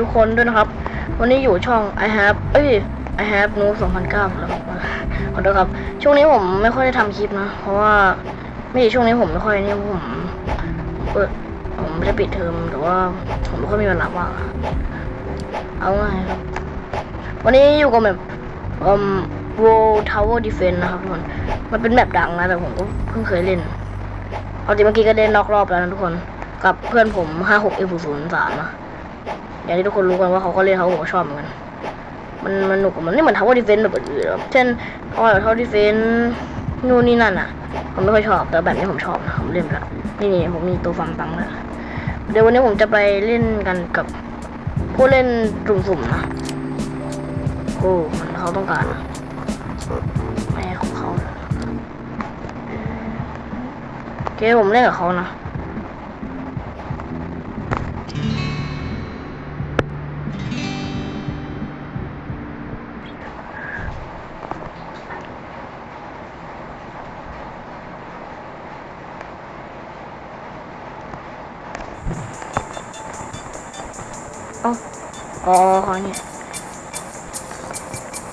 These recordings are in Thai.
ทุกคนด้วยนะครับ วันนี้อยู่ช่อง I have เอ้ย I have no 2009แล้วขอโทษครับ ช่วงนี้ผมไม่ค่อยได้ทำคลิปนะ เพราะว่าไม่ช่วงนี้ผมไม่ค่อยนี่ผมเออผมไม่ได้ปิดเทอมแต่ว่าผมไม่ค่อยมีเวลาว่างเอาไงายครับ วันนี้อยู่กับแบบอ่อ World Tower Defense นะครับทุกคน มันเป็นแบบดังนะแต่ผมก็เพิ่งเคยเล่นเอาจริงเมื่อกี้ก็เล่นนอกรอบแล้วนะทุกคน กับเพื่อนผม 56 f 0 3นะ อย่างที่ทุกคนรู้กันว่าเขาก็เล่นเขาผมก็ชอบเหมือนกันมันมันหนุกมันไม่เหมือนทาวเวอร์ดิเฟนต์แบบอื่นเช่นทาวเวอร์ทาวเวอร์ดิเฟนต์นู่นนี่นั่นอะ ผมไม่ค่อยชอบแต่แบบนี้ผมชอบนะผมเล่นแล้วนี่นี่ผมมีตัวฟังตังแล้วเดี๋ยววันนี้ผมจะไปเล่นกันกับผู้เล่นจุ่มสุ่มนะโอ้มันเขาต้องการนะไม่ของเขาโอเคผมเล่นกับเขานะ อ๋อเขาเนี่ย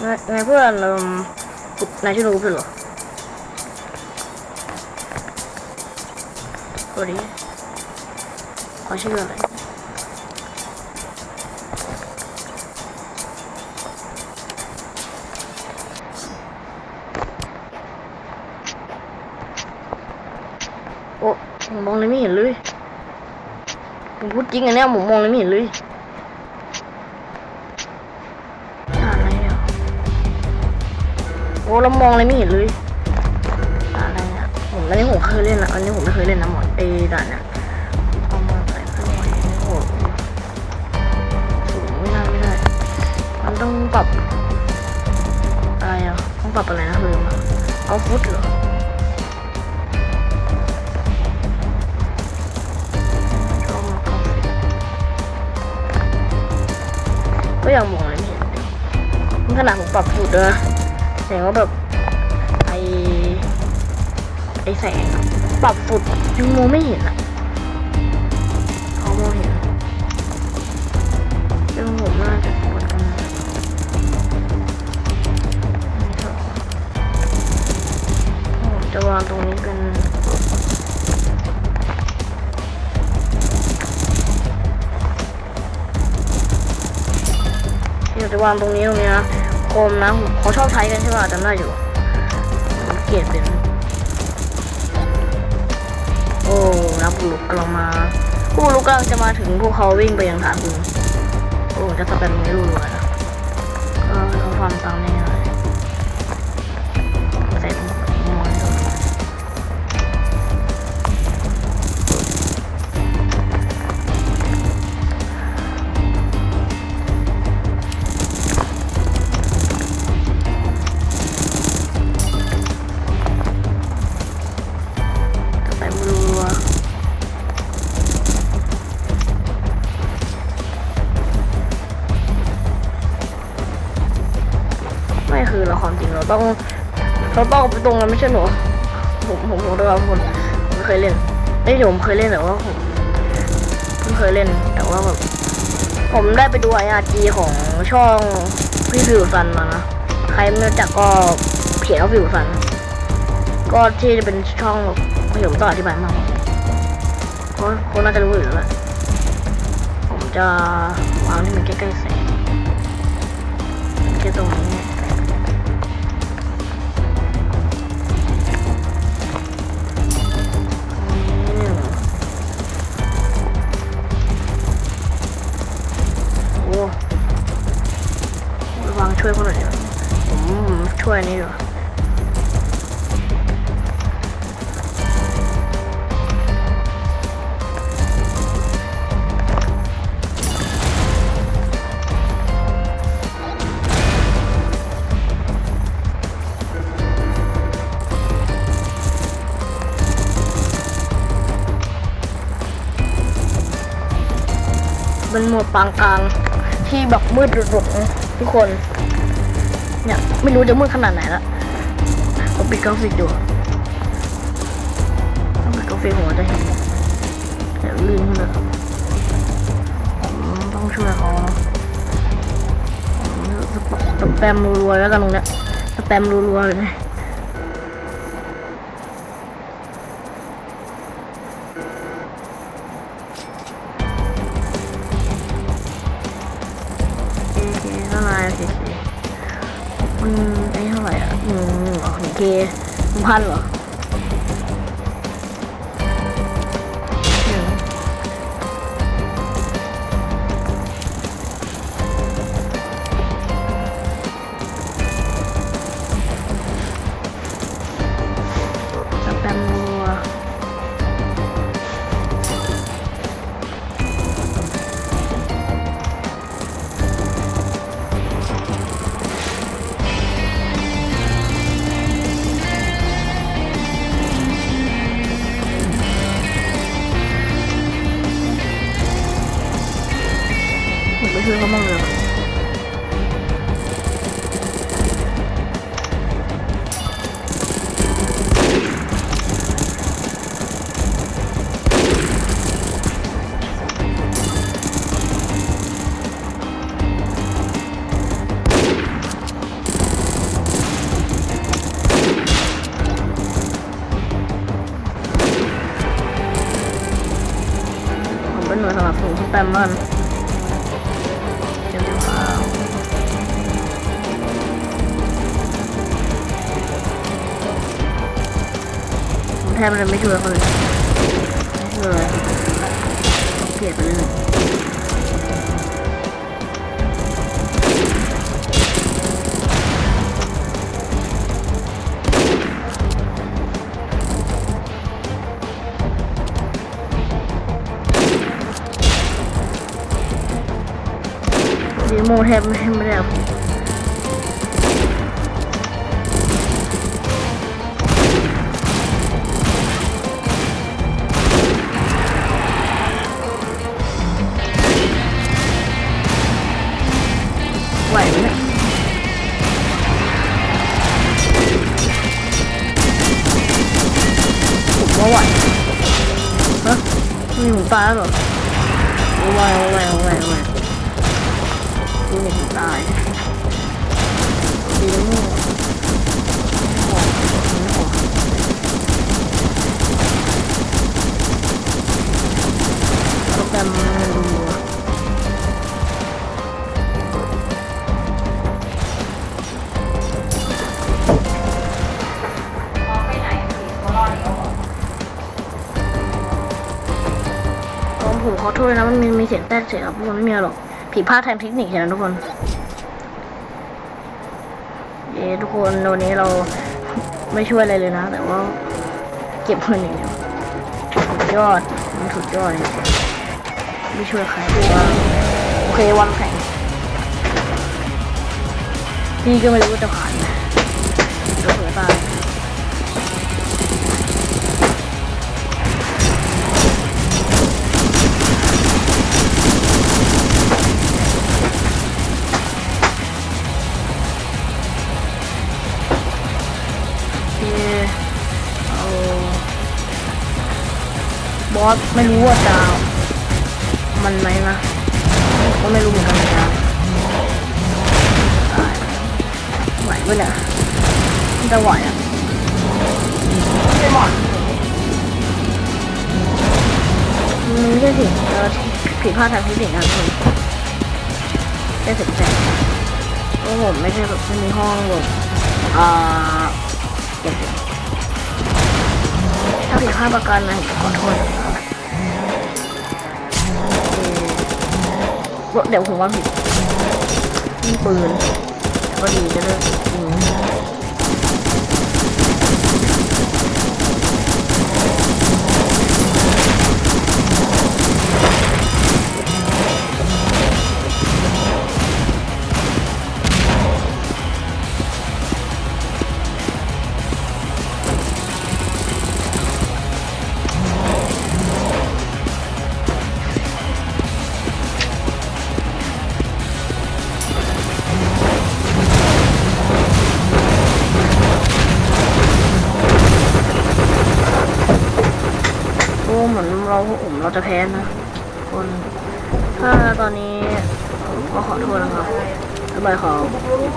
ไงเพื่อนเอิ่มนายชื่อรู้เพื่อนเหรอสวัสดีขาชื่ออะไรโอ้ผมมองเลยไม่เห็นเลยผมพูดจริงอันเนี้ยผมมองเลยไม่เห็นเลย อ้เรามองอะไรไม่เห็นเลยอะไรอะผมอันนี้ผมเคยเล่นนะอันนี้ผมไม่เคยเล่นนะหมดไอ้ด่านเนี่ยเอามาใส่เครื่องไว้โอ้โหสูงไม่ได้ไม่ได้มันต้องปรับอะไรอะต้องปรับอะไรนะลืมอะเอาฟุตเหรอช่องก็ยังมองอะไรไม่เห็นขนาดผมปรับสูตรด้วยนะ สดงว่าแบบไอไอแสงปรับสุดยังมองไม่เห็นอะเขามองเห็นเรื่องผมน่าจะกดกันนี่เถอะผมจะวางตรงนี้เป็นเดี๋ยวจะวางตรงนี้ตรงนี้นะ โคมนะเขาชอบใช้กันใช่ป่ะจำได้อยู่เกลียดเป็น โอ้นักบุรุกกำลังมาผู้บุรุษกำลังจะมาถึงพวกเขาวิ่งไปยังฐานคุณโอ้จะสแปมไม่รู้เลยนะก็ให้เขามตังแน่เลย เราความจริงเราต้องเราต้องไปตรงนั้นไม่ใช่หนูผมผมผมด้วยครับคนผมเคยเล่นไอ้ยเดี๋ยวผมเคยเล่นแต่ว่าผมเพิ่งเคยเล่นแต่ว่าแบบผมได้ไปดูไออาร์จีของช่องพี่ฟิวซันมานะใครไม่รู้จักก็เขียนว่าฟิวซันก็ที่จะเป็นช่องไม่ผมต้องอธิบายมากเพราะคนน่าจะรู้อยู่แล้วแหละผมจะวางที่มันใกล้ๆแสงแค่ตรงนี้ เป็นหมวดปางกลางที่แบบมืดรุดๆนะทุกคน เนี่ยไม่รู้จะมืดขนาดไหนละผมปิดกราฟิกดูต้องปิดกราฟิกผมจะเห็นแบบลื่นขึ้นเลยผมต้องช่วยช่วยเขาสแปมรัวๆแล้วกันตรงเนี้ยสแปมรัวๆเลย โอเคหนึ่งพันเหรอ ช่วยเขาบ้างเลยเป็นหน่วยสนับสนุนสแปมมัน ทบจะไม่ช่วยเขาเลยไม่ช่วยเลยเกลียดไปเลยดีโมแทบไม่ได้ ไหวไหมเนี่ยผมว่าไหวฮะมีหมูตายหรอเอาไหวไหวไหวไหวดูเห็นตาย ผมขอโทษนะมันมีมีเสียงแทรกเสียงครับทุกคนไม่มีหรอกผิดพลาดทางเทคนิคนั้นทุกคนเย้ทุกคนวันนี้เราไม่ช่วยอะไรเลยนะ แต่ว่าเก็บเงินอย่างเดียวสุดยอดมันสุดยอดเลยไม่ช่วยใครเลยว่าโอเควางแผนพี่ก็ไม่รู้ว่าจะผ่านไหม สไม่รู้ว่าจะมันไหมนะก็ไม่รู้เหมือนกันนะไหวปะเนี่ยจะไหวอะไม่หมอนอืมไม่ใช่สิเออผิดพลาดทางเทคนิคนะทุกคนแค่สิบแปดเพราะผมไม่ใช่แบบไม่มีห้องแบบอ่าเก็บเสียงถ้าผิดพลาดประการนะขอโทษ เคเดี๋ยวผมว่าผิดนี่ปืนก็ดีจะเลิกยิง โอ้เหมือนเราผมเราจะแพ้นะคนถ้าตอนนี้ก็ขอโทษนะครับบ๊ายบายครับ